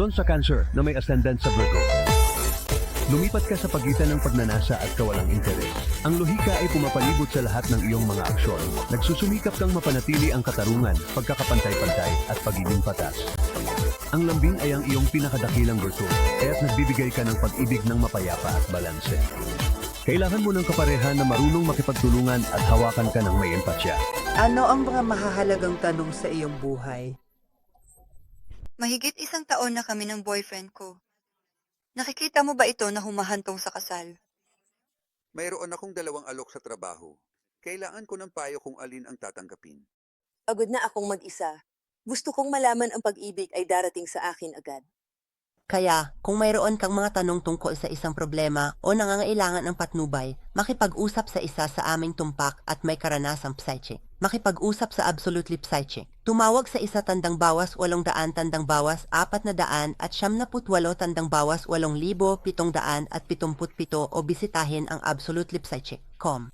Sun sa Cancer na may ascendant sa Virgo. Lumipat ka sa pagitan ng pagnanasa at kawalang interes. Ang lohika ay pumapalibot sa lahat ng iyong mga aksyon. Nagsusumikap kang mapanatili ang katarungan, pagkakapantay-pantay at pagiging patas. Ang lambing ay ang iyong pinakadakilang virtue, kaya't nagbibigay ka ng pag-ibig ng mapayapa at balanse. Kailangan mo ng kapareha na marunong makipagtulungan at hawakan ka ng may empatya. Ano ang mga mahahalagang tanong sa iyong buhay? Mahigit isang taon na kami ng boyfriend ko. Nakikita mo ba ito na humahantong sa kasal? Mayroon akong dalawang alok sa trabaho. Kailangan ko ng payo kung alin ang tatanggapin. Agad na akong mag-isa. Gusto kong malaman ang pag-ibig ay darating sa akin agad. Kaya, kung mayroon kang mga tanong tungkol sa isang problema o nangangailangan ng patnubay, makipag-usap sa isa sa aming tumpak at may karanasang psychic. Makipag-usap sa Absolutely Psychic. Tumawag sa isa tandang bawas walong daan tandang bawas apat na daan at siyam na putwalo tandang bawas walong libo pitong daan at pitumput pito o bisitahin ang absolutelypsychic.com.